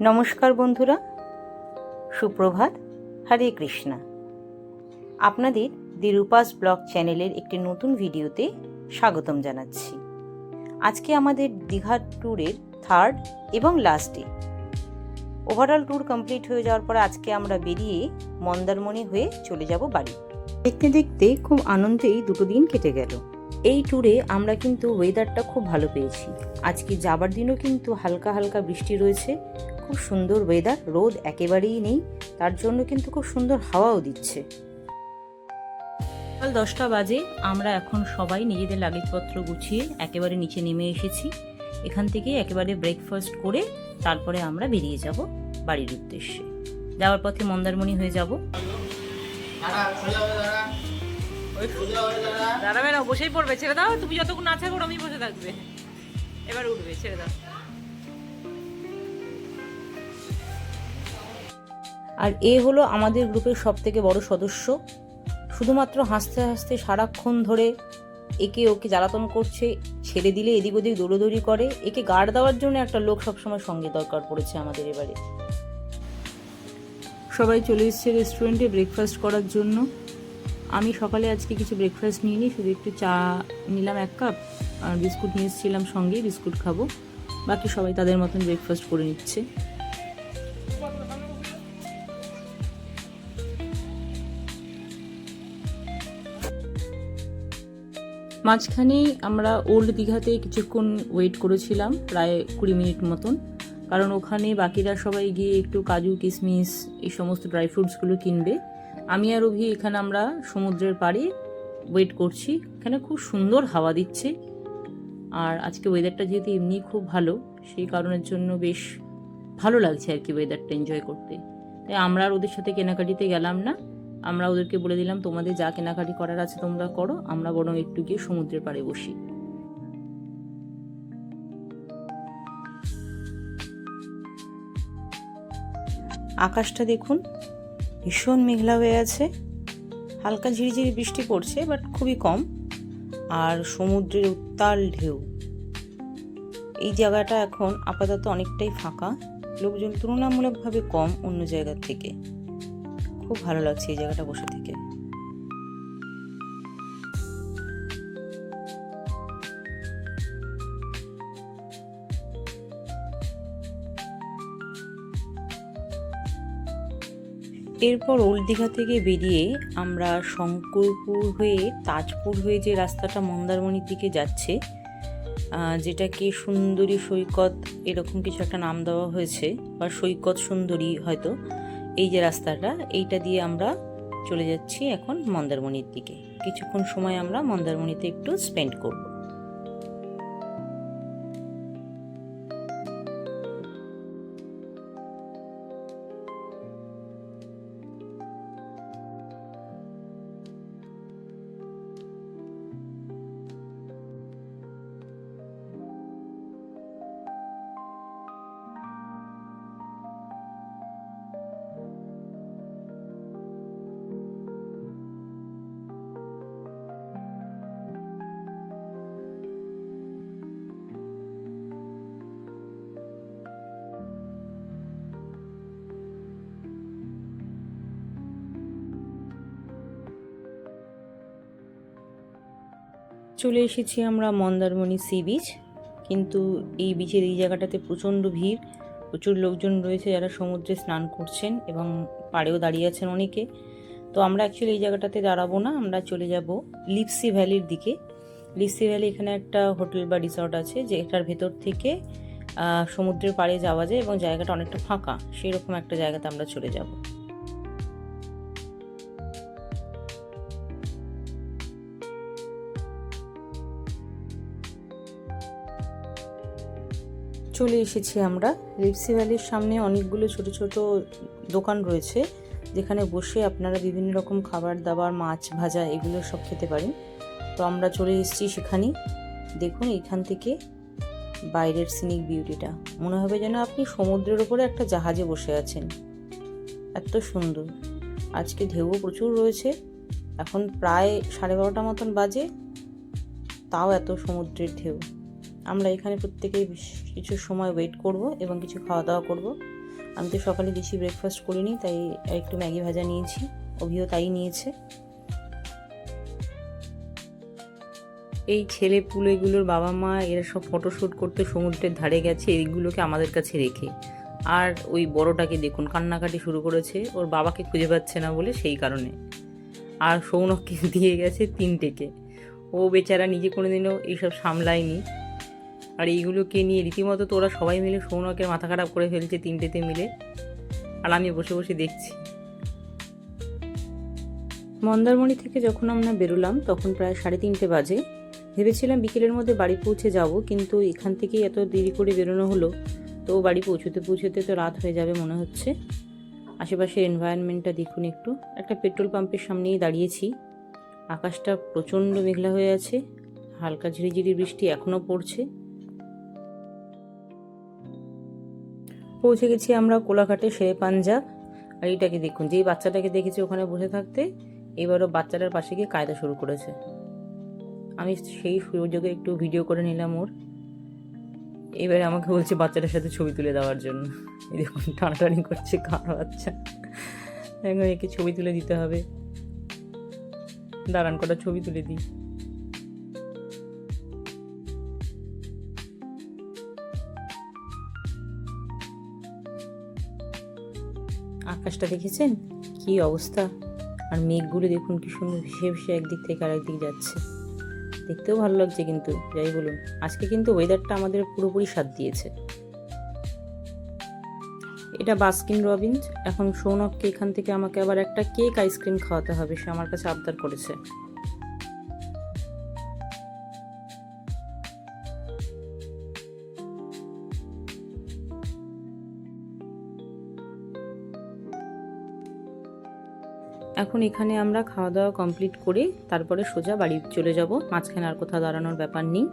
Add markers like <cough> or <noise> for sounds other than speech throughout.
নমস্কার বন্ধুরা, সুপ্রভাত, হরে কৃষ্ণা। আপনাদের দি রূপাস ব্লগ চ্যানেলের একটি নতুন ভিডিওতে স্বাগতম জানাচ্ছি। আজকে আমাদের দীঘার ট্যুরের থার্ড এবং last day overall tour complete হয়ে যাওয়ার পর আজকে আমরা বেরিয়ে মন্দারমণি হয়ে চলে যাব বাড়ি। দেখতে দেখতে খুব আনন্দেই দুটো দিন কেটে গেল। এই ট্যুরে আমরা কিন্তু ওয়েদারটা খুব ভালো পেয়েছি। আজকে যাবার দিনও কিন্তু হালকা হালকা বৃষ্টি রয়েছে। খুব সুন্দর ওয়েদার রোদ একেবারেই নেই তার জন্য কিন্তু খুব সুন্দর হাওয়াও দিচ্ছে। সকাল দশটা বাজে আমরা এখন সবাই নিজেদের লাগেজপত্র গুছিয়ে একেবারে নিচে নেমে এসেছি। এখান থেকে একেবারে ব্রেকফাস্ট করে তারপরে আমরা বেরিয়ে যাব বাড়ির উদ্দেশ্যে। যাওয়ার পথে মন্দারমণি হয়ে যাব। দাঁড়াবে না বসেই পড়বে। ছেড়ে দাও তুমি যতক্ষণ না থাকো আমি বসে থাকবে। এবার উঠবে ছেড়ে দাও। আর এ হলো আমাদের গ্রুপের সব থেকে বড় সদস্য। শুধুমাত্র হাসতে হাসতে সারাক্ষণ ধরে একে ওকে জ্বালাতন করছে, ছেড়ে দিলে এদিক ওদিক দৌড়োদৌড়ি করে। একে গার্ড দেওয়ার জন্য একটা লোক সবসময় সঙ্গে দরকার পড়েছে আমাদের এবারে। সবাই চলে এসছে রেস্টুরেন্টে ব্রেকফাস্ট করার জন্য। আমি সকালে আজকে কিছু ব্রেকফাস্ট নিয়ে নিই শুধু একটু চা নিলাম এক কাপ আর বিস্কুট নিয়ে এসেছিলাম সঙ্গে, বিস্কুট খাব। বাকি সবাই তাদের মতন ব্রেকফাস্ট করে নিচ্ছে। মাঝখানে আমরা ওল্ড দীঘাতে কিছুক্ষণ ওয়েট করেছিলাম, প্রায় কুড়ি মিনিট মতন। কারণ ওখানে বাকিরা সবাই গিয়ে একটু কাজু কিশমিশ এই সমস্ত ড্রাই ফ্রুটসগুলো কিনবে। আমি আর অভি এখানে আমরা সমুদ্রের পাড়ে ওয়েট করছি। এখানে খুব সুন্দর হাওয়া দিচ্ছে। আর আজকে ওয়েদারটা যেহেতু এমনি খুব ভালো, সেই কারণের জন্য বেশ ভালো লাগছে আর কি ওয়েদারটা এনজয় করতে। তাই আমরা আর ওদের সাথে কেনাকাটিতে গেলাম না। আমরা ওদেরকে বলে দিলাম, তোমাদের যা কেনাকাটি করার আছে তোমরা করো, আমরা বরং একটু গিয়ে সমুদ্রের পাড়ে বসি। আকাশটা দেখুন, ভীষণ মেঘলা হয়ে আছে। হালকা ঝিরিঝিরি বৃষ্টি পড়ছে বাট খুবই কম। আর সমুদ্রের উত্তাল ঢেউ। এই জায়গাটা এখন আপাতত অনেকটাই ফাঁকা। লোকজন তুলনামূলকভাবে কম অন্য জায়গার থেকে। খুব ভালো লাগছে এই জায়গাটা বসে থেকে। এরপর ওল্ড দীঘা থেকে বেরিয়ে আমরা শঙ্করপুর হয়ে তাজপুর হয়ে যে রাস্তাটা মন্দারমণির দিকে যাচ্ছে যেটাকে সুন্দরী সৈকত এরকম কিছু একটা নাম দেওয়া হয়েছে, বা সৈকত সুন্দরী হয়তো। এই যে রাস্তাটা, এইটা দিয়ে আমরা চলে যাচ্ছি এখন মন্দারমণির দিকে। কিছুক্ষণ সময় আমরা মন্দারমণিতে একটু স্পেন্ড করব। চলে এসেছি আমরা মন্দারমণি সি বিচ, কিন্তু এই বিচের এই জায়গাটাতে প্রচণ্ড ভিড়, প্রচুর লোকজন রয়েছে যারা সমুদ্রে স্নান করছেন এবং পাড়েও দাঁড়িয়ে আছেন অনেকে। তো আমরা অ্যাকচুয়ালি এই জায়গাটাতে দাঁড়াবো না, আমরা চলে যাব লিপসি ভ্যালির দিকে। লিপসি ভ্যালি এখানে একটা হোটেল বা রিসর্ট আছে যে এটার ভেতর থেকে সমুদ্রের পাড়ে যাওয়া যায় এবং জায়গাটা অনেকটা ফাঁকা সেই রকম একটা জায়গাতে আমরা চলে যাব। চলে এসেছি আমরা। লিপসি ভ্যালির সামনে অনেকগুলো ছোট ছোট দোকান রয়েছে, যেখানে বসে আপনারা বিভিন্ন রকম খাবার দাবার, মাছ ভাজা এগুলো সব খেতে পারেন। তো আমরা চলে এসেছি সেখানেই দেখুন এখান থেকে বাইরের সিনিক বিউটিটা মনে হবে যেন আপনি সমুদ্রের ওপরে একটা জাহাজে বসে আছেন। এত সুন্দর। আজকে ঢেউও প্রচুর রয়েছে। এখন প্রায় সাড়ে বারোটা মতন বাজে। তাও এত সমুদ্রের ঢেউ। আমরা এখানে প্রত্যেকেই কিছু সময় ওয়েট করব এবং কিছু খাওয়া দাওয়া করব। আমি তো সকালে বেশি ব্রেকফাস্ট করিনি, তাই একটু ম্যাগি ভাজা নিয়েছি। অভিও তাই নিয়েছে। এই ছেলে পুলেগুলোর বাবা মা, এরা সব ফটোশ্যুট করতে সমুদ্রের ধারে গেছে এইগুলোকে আমাদের কাছে রেখে। আর ওই বড়টাকে দেখুন, কান্নাকাটি শুরু করেছে। ওর বাবাকে খুঁজে পাচ্ছে না বলে সেই কারণে। আর সৌনককে <laughs> দিয়ে গেছে তিনটেকে। ও বেচারা নিজে কোনোদিনও এইসব সামলায়নি। আর এইগুলোকে নিয়ে রীতিমতো তো ওরা সবাই মিলে সৌনকের মাথা খারাপ করে ফেলছে তিনটেতে মিলে। আর আমি বসে বসে দেখছি। মন্দারমণি থেকে যখন আমরা বেরোলাম, তখন প্রায় সাড়ে তিনটে বাজে। ভেবেছিলাম বিকেলের মধ্যে বাড়ি পৌঁছে যাব, কিন্তু এখান থেকেই এত দেরি করে বেরোনো হলো, তো বাড়ি পৌঁছতে পৌঁছতে তো রাত হয়ে যাবে মনে হচ্ছে। আশেপাশের এনভায়রনমেন্টটা দেখুন একটু। একটা পেট্রোল পাম্পের সামনেই দাঁড়িয়েছি। আকাশটা প্রচণ্ড মেঘলা হয়ে আছে। হালকা ঝিরিঝিরি বৃষ্টি এখনও পড়ছে। পৌঁছে গেছি আমরা কোলাঘাটে শেরে পাঞ্জাব আর এইটাকে দেখুন, যেই বাচ্চাটাকে দেখেছি ওখানে বসে থাকতে, এবারও বাচ্চাটার পাশে গিয়ে কায়দা শুরু করেছে। আমি সেই সুযোগে একটু ভিডিও করে নিলাম ওর। এবারে আমাকে বলছে বাচ্চাটার সাথে ছবি তুলে দেওয়ার জন্য। এই দেখুন, টানাটানি করছে কার বাচ্চা। একে ছবি তুলে দিতে হবে। দাঁড়ান, কটা ছবি তুলে দিই। আকাশটা দেখেছেন? কি অবস্থা? আর মেঘগুলো দেখুন কি সুন্দর ভেসে ভেসে একদিক থেকে আরেকদিক যাচ্ছে। দেখতেও ভালো লাগছে কিন্তু, যাই বলুন। আজকে কিন্তু ওয়েদারটা আমাদের পুরোপুরি সাথ দিয়েছে। এটা বাস্কিন রবিন্স এখন সৌনককে এখান থেকে আমাকে আবার একটা কেক আইসক্রিম খাওয়াতে হবে, সে আমার কাছে আবদার করেছে। এখন এখানে আমরা খাওয়া দাওয়া কমপ্লিট করে তারপরে সোজা বাড়ি চলে যাব। মাঝখানে আর কোথাও দাঁড়ানোর ব্যাপার নেই।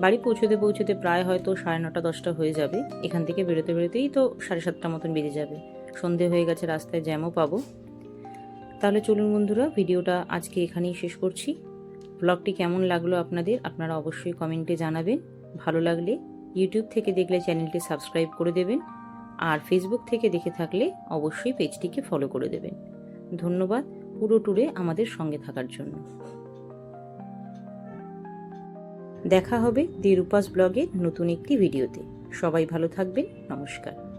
বাড়ি পৌঁছতে পৌঁছতে প্রায় হয়তো সাড়ে নটা, দশটা হয়ে যাবে। এখান থেকে বেরোতে বেরোতেই তো সাড়ে সাতটা মতন বেজে যাবে। সন্ধে হয়ে গেছে, রাস্তায় জ্যামও পাবো। তাহলে চলুন বন্ধুরা, ভিডিওটা আজকে এখানেই শেষ করছি। ব্লগটি কেমন লাগল আপনাদের, আপনারা অবশ্যই কমেন্টে জানাবেন। ভালো লাগলে ইউটিউব থেকে দেখলে চ্যানেলটি সাবস্ক্রাইব করে দেবেন। আর ফেসবুক থেকে দেখে থাকলে অবশ্যই পেজটিকে ফলো করে দেবেন। ধন্যবাদ পুরো ট্যুরে আমাদের সঙ্গে থাকার জন্য। দেখা হবে দিরুপাস ব্লগের নতুন একটি ভিডিওতে। সবাই ভালো থাকবেন, নমস্কার।